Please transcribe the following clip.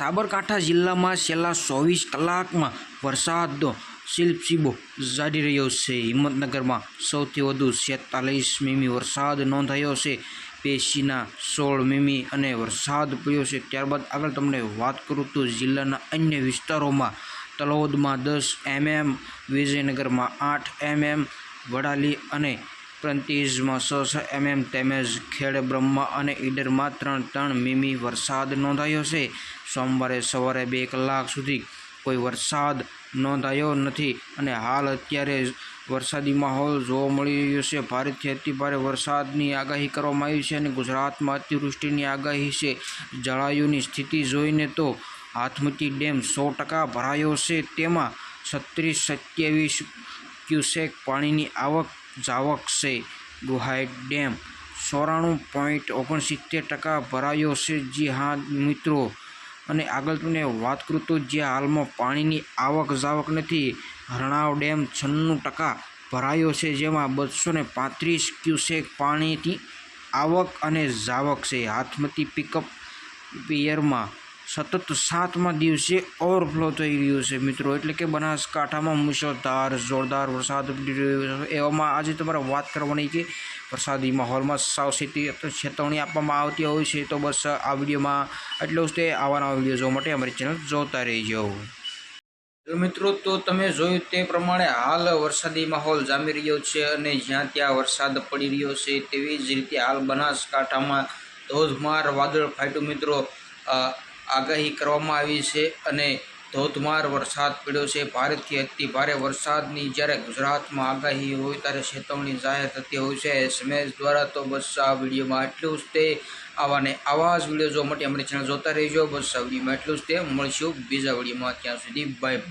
સાબરકાંઠા જિલ્લામાં છેલ્લા ચોવીસ કલાકમાં વરસાદ શિલ્પશીબો જારી રહ્યો છે. હિંમતનગરમાં સૌથી વધુ છેતાલીસ મીમી વરસાદ નોંધાયો છે. પેશીના સોળ મીમી અને વરસાદ પડ્યો છે. ત્યારબાદ આગળ તમને વાત કરું તો જિલ્લાના અન્ય વિસ્તારોમાં તલોદમાં દસ એમએમ વિજયનગરમાં આઠ એમએમ વડાલી અને પ્રાંતિજમાં છ છ એમએમ તેમજ ખેડ બ્રહ્મા અને ઈડરમાં ત્રણ ત્રણ મીમી વરસાદ નોંધાયો છે. સોમવારે સવારે બે કલાક સુધી કોઈ વરસાદ નોંધાયો નથી અને હાલ અત્યારે વરસાદી માહોલ જોવા મળી રહ્યો છે. ભારેથી અતિભારે વરસાદની આગાહી કરવામાં આવી છે અને ગુજરાતમાં અતિવૃષ્ટિની આગાહી છે. જળાયુની સ્થિતિ જોઈને તો હાથમતી ડેમ સો ટકા ભરાયો છે. તેમાં છત્રીસ સત્યાવીસ ક્યુસેક પાણીની આવક જાવક છે. ગુહાઈ ડેમ ચોરાણું પોઈન્ટ ઓગણસિત્તેર ટકા ભરાયો છે. જી હા, મિત્રો. અને આગળ તમને વાત કરું તો જ્યાં હાલમાં પાણીની આવક જાવક નથી હરણાવ ડેમ છન્નું ટકા ભરાયો છે, જેમાં બસો ને પાંત્રીસ ક્યુસેક પાણીની આવક અને જાવક છે. હાથમતી પિકઅપ પિયરમાં સતત સાતમા દિવસે ઓવરફ્લો થઈ રહ્યું છે મિત્રો. એટલે કે બનાસકાંઠામાં મુશળધાર, જોરદાર વરસાદ પડી રહ્યો એવામાં આજે તમારે વાત કરવાની કે વરસાદી માહોલમાં સાવચેતી ચેતવણી આપવામાં આવતી હોય છે. તો બસ આ વિડીયોમાં એટલું જ તે. આવા નવા વીડિયો જોવા માટે અમારી ચેનલ જોતા રહેજો. મિત્રો, તો તમે જોયું તે પ્રમાણે હાલ વરસાદી માહોલ જામી રહ્યો છે અને જ્યાં ત્યાં વરસાદ પડી રહ્યો છે તેવી જ રીતે હાલ બનાસકાંઠામાં ધોધમાર વાદળ ફાટ્યું. મિત્રો આગાહી કરવામાં આવી છે અને ધોધમાર વરસાદ પડ્યો છે. ભારેથી અતિ ભારે વરસાદની જ્યારે ગુજરાતમાં આગાહી હોય ત્યારે ચેતવણી જાહેર થતી હોય છે. એસએમએસ દ્વારા તો બસ આ વિડીયોમાં એટલું જ તે. આવા ને આવા જ વીડિયો જોવા માટે અમારી ચેનલ જોતા રહેજો. બસ આ વિડીયોમાં એટલું જ તે. મળશું બીજા વિડીયોમાં. ત્યાં સુધી બાય બાય